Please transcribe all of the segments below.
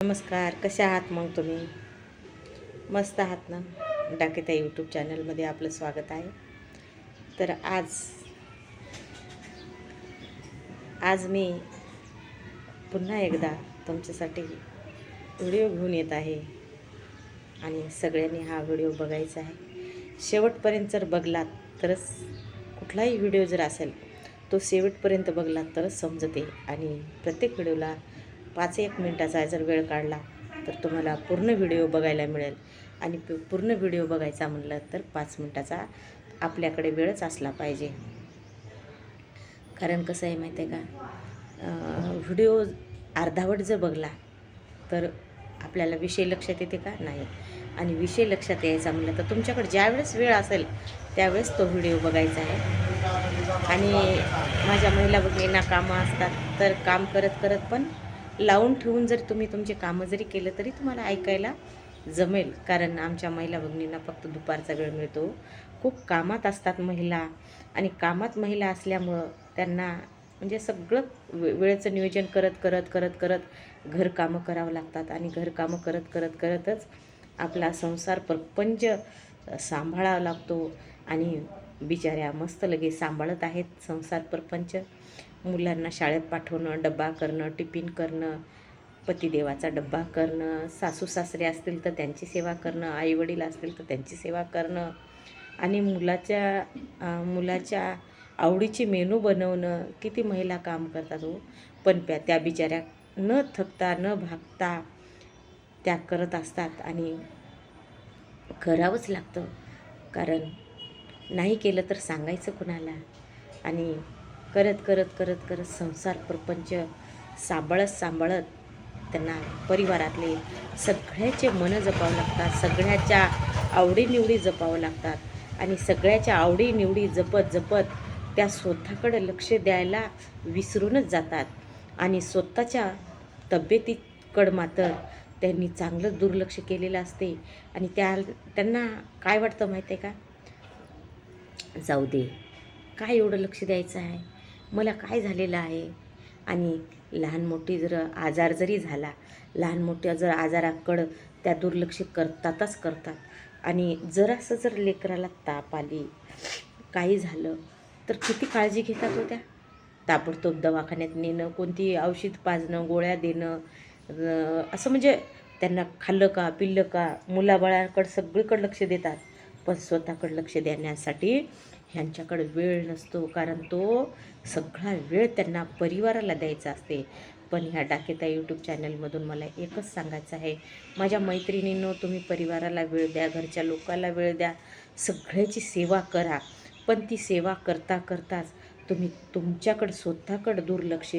नमस्कार कसे आहात मग तुम्ही? मस्त आहात ना? डाकेता यूट्यूब चॅनलमध्ये आपलं स्वागत आहे. तर आज आज मी पुन्हा एकदा तुमच्यासाठी व्हिडिओ घेऊन येत आहे. आणि सगळ्यांनी हा व्हिडिओ बघायचा आहे. शेवटपर्यंत जर बघलात तरच कुठलाही व्हिडिओ जर असेल तो शेवटपर्यंत बघलात तरच समजते. आणि प्रत्येक व्हिडिओला पाच एक मिनटाचा जर वेळ काढला तर तुम्हाला पूर्ण व्हिडिओ बघायला मिळेल. आणि पूर्ण व्हिडिओ बघायचा म्हणलं तर पाच मिनटाचा आपल्याकडे वेळच असला पाहिजे. कारण कसं आहे माहिती आहे का? व्हिडिओ अर्धावट जर बघला तर आपल्याला विषय लक्षात येते का? नाही. आणि विषय लक्षात यायचा म्हणलं तर तुमच्याकडे ज्यावेळेस वेळ असेल त्यावेळेस तो व्हिडिओ बघायचा आहे. आणि माझ्या महिला भगिनींना कामं असतात तर काम करत करत पण लावून ठेवून जर तुम्ही तुमचे कामं जरी केलं तरी तुम्हाला ऐकायला जमेल. कारण आमच्या महिला भगिनींना फक्त दुपारचा वेळ मिळतो. खूप कामात असतात महिला आणि कामात महिला असल्यामुळं त्यांना म्हणजे सगळं वे वेळेचं नियोजन करत करत करत करत घरकामं करावं लागतात आणि घरकामं करत करत करतच आपला संसार प्रपंच सांभाळावा लागतो आणि बिचाऱ्या मस्त लगेच सांभाळत आहेत. संसार प्रपंच. मुलांना शाळेत पाठवणं डब्बा करणं टिफिन करणं पतिदेवाचा डब्बा करणं सासू सासरे असतील तर त्यांची सेवा करणं आईवडील असतील तर त्यांची सेवा करणं आणि मुलाच्या मुलाच्या आवडीचे मेनू बनवणं. किती महिला काम करतात हो. पण त्या त्या बिचाऱ्या न थकता न भागता त्या करत असतात आणि करावंच लागतं. कारण नाही केलं तर सांगायचं कुणाला? आणि करत करत करत करत संसार प्रपंच सांभाळत सांभाळत त्यांना परिवारातले सगळ्याचे मनं जपावं लागतात सगळ्याच्या आवडीनिवडी जपावं लागतात आणि सगळ्याच्या आवडीनिवडी जपत जपत त्या स्वतःकडे लक्ष द्यायला विसरूनच जातात. आणि स्वतःच्या तब्येतीकडं मात्र त्यांनी चांगलंच दुर्लक्ष केलेलं असते. आणि त्या त्यांना काय वाटतं माहिती आहे का? जाऊ दे. काय एवढं लक्ष द्यायचं आहे? मला काय झालेलं आहे? आणि लहान मोठी जर आजार जरी झाला लहान मोठ्या जर आजाराकडं त्या दुर्लक्ष करतातच करतात. आणि जरासं जर लेकराला ताप आली काही झालं तर किती काळजी घेतात होत्या ताबडतोब दवाखान्यात नेणं कोणती औषध पाजणं गोळ्या देणं असं म्हणजे त्यांना खाल्लं का पिल्लं का मुलाबाळाकडं सगळीकडं लक्ष देतात. पण स्वतःकडे लक्ष देण्यासाठी ह्यांच्याकडे वेळ नसतो कारण तो सगळा वेळ त्यांना परिवाराला द्यायचा असते. पण ह्या डाकेता यूट्यूब चॅनलमधून मला एकच सांगायचं आहे. माझ्या मैत्रिणींनो तुम्ही परिवाराला वेळ द्या घरच्या लोकांना वेळ द्या. सगळ्याची सेवा करा. पण ती सेवा करता करताच तुम्ही तुमच्याकडं स्वतःकडं दुर्लक्ष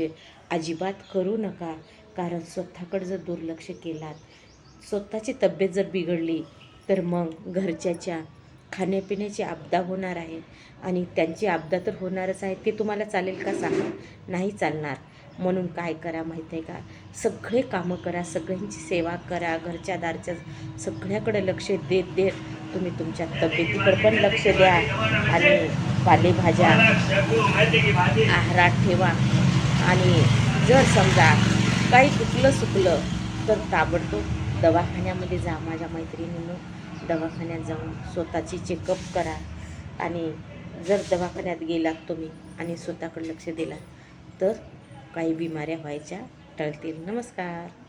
अजिबात करू नका. कारण स्वतःकडं जर दुर्लक्ष केलात स्वतःची तब्येत जर बिघडली तर मग घरच्याच्या खाण्यापिण्याची आपदा होणार आहे. आणि त्यांची आपदा तर होणारच आहे. ते तुम्हाला चालेल का सांगा नाही चालणार. म्हणून काय करा माहीत आहे का? सगळे कामं करा. सगळ्यांची सेवा करा. घरच्या दारच्या सगळ्याकडे लक्ष देत देत तुम्ही तुमच्या तब्येतीकडे पण लक्ष द्या. आणि पालेभाज्या आहारात ठेवा. आणि जर समजा काही चुकलं सुकलं तर ताबडतोब दवाखान्यामध्ये जा माझ्या मैत्रिणीनं. दवाखान्यात जाऊन स्वतःची चेकअप करा आणि जर दवाखान्यात गेलात तुम्ही आणि स्वतःकडे लक्ष दिलात तर काही बिमाऱ्या व्हायच्या टळतील. नमस्कार.